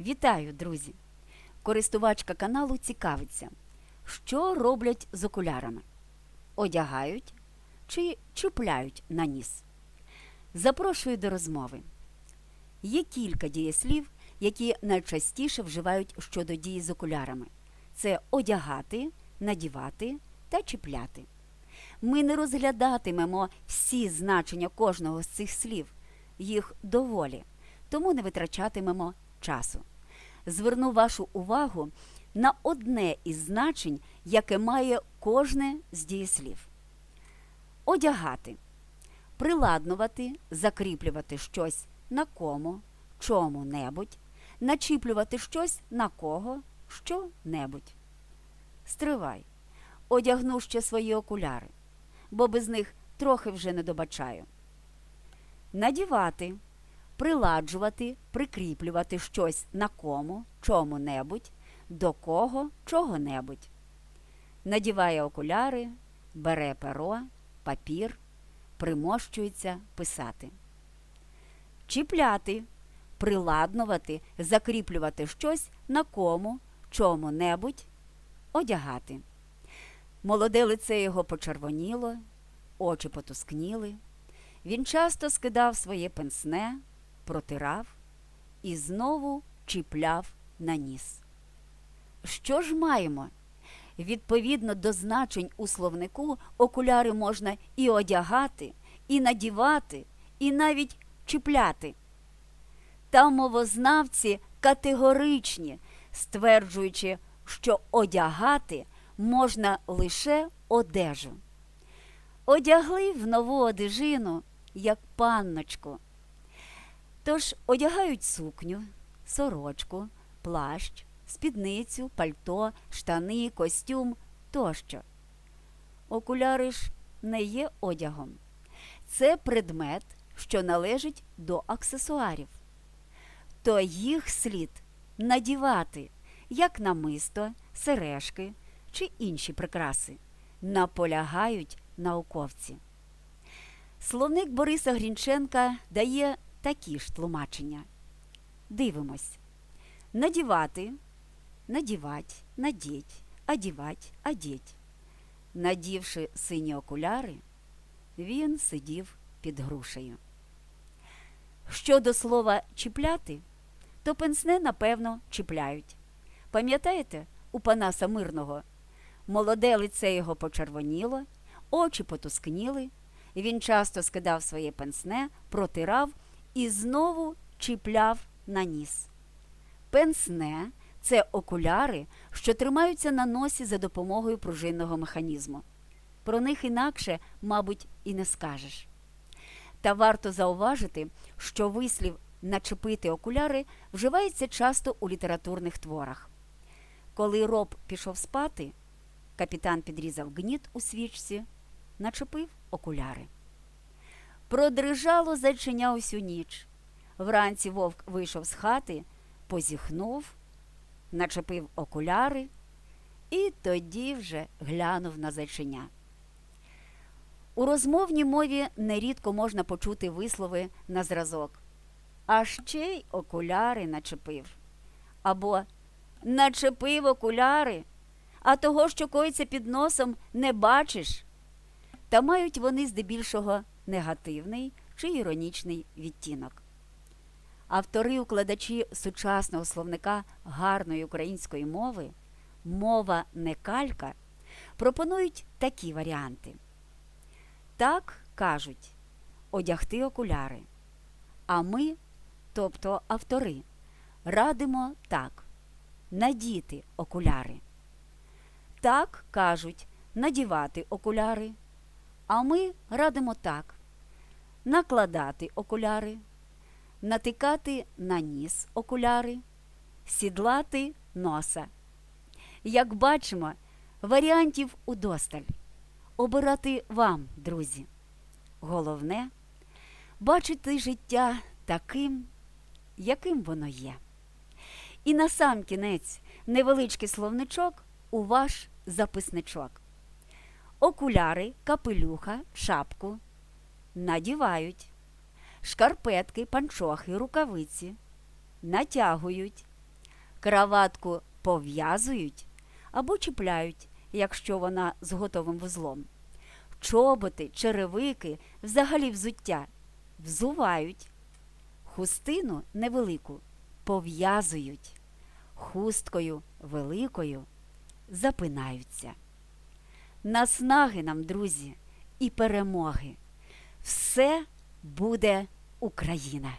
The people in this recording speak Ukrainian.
Вітаю, друзі! Користувачка каналу цікавиться, що роблять з окулярами? Одягають чи чіпляють на ніс? Запрошую до розмови. Є кілька дієслів, які найчастіше вживають щодо дії з окулярами: це одягати, надівати та чіпляти. Ми не розглядатимемо всі значення кожного з цих слів, їх доволі, тому не витрачатимемо часу. Зверну вашу увагу на одне із значень, яке має кожне з дієслів. Одягати, приладнувати, закріплювати щось на кому, чому-небудь, начіплювати щось на кого, що-небудь. Стривай, одягну ще свої окуляри, бо без них трохи вже не добачаю. Надівати, приладжувати, прикріплювати щось на кому, чому-небудь, до кого, чого-небудь. Надіває окуляри, бере перо, папір, примощується писати. Чіпляти, приладнувати, закріплювати щось на кому, чому-небудь, одягати. Молоде лице його почервоніло, очі потускніли. Він часто скидав своє пенсне, протирав і знову чіпляв на ніс. Що ж маємо? Відповідно до значень у словнику, окуляри можна і одягати, і надівати, і навіть чіпляти. Та мовознавці категоричні, стверджуючи, що одягати можна лише одежу. Одягли в нову одежину, як панночку. Тож одягають сукню, сорочку, плащ, спідницю, пальто, штани, костюм тощо. Окуляри ж не є одягом. Це предмет, що належить до аксесуарів. То їх слід надівати, як намисто, сережки чи інші прикраси. Наполягають науковці. Словник Бориса Грінченка дає такі ж тлумачення. Дивимось. Надівати, надівать, надіть, одівать, одіть. Надівши сині окуляри, він сидів під грушею. Щодо слова чіпляти, то пенсне, напевно, чіпляють. Пам'ятаєте, у Панаса Мирного молоде лице його почервоніло, очі потускніли, він часто скидав своє пенсне, протирав і знову чіпляв на ніс. Пенсне це окуляри, що тримаються на носі за допомогою пружинного механізму. Про них інакше, мабуть, і не скажеш. Та варто зауважити, що вислів начепити окуляри вживається часто у літературних творах. Коли роб пішов спати, капітан підрізав гніт у свічці, начепив окуляри. Продрижало зайченя усю ніч. Вранці вовк вийшов з хати, позіхнув, начепив окуляри і тоді вже глянув на зайченя. У розмовній мові нерідко можна почути вислови на зразок. А ще й окуляри начепив. Або начепив окуляри, а того, що коїться під носом, не бачиш. Та мають вони здебільшого негативний чи іронічний відтінок. Автори-укладачі сучасного словника гарної української мови, мова не калька, пропонують такі варіанти. Так кажуть одягти окуляри. А ми, тобто автори, радимо так надіти окуляри. Так кажуть надівати окуляри. А ми радимо так накладати окуляри, натикати на ніс окуляри, сідлати носа. Як бачимо, варіантів удосталь. Обирати вам, друзі. Головне бачити життя таким, яким воно є. І на сам кінець невеличкий словничок у ваш записничок. Окуляри, капелюха, шапку надівають, шкарпетки, панчохи, рукавиці натягують, Краватку пов'язують або чіпляють, якщо вона з готовим вузлом. Чоботи, черевики, взагалі взуття взувають. Хустину невелику пов'язують. Хусткою великою запинаються. Наснаги нам, друзі, і перемоги. Все буде Україна!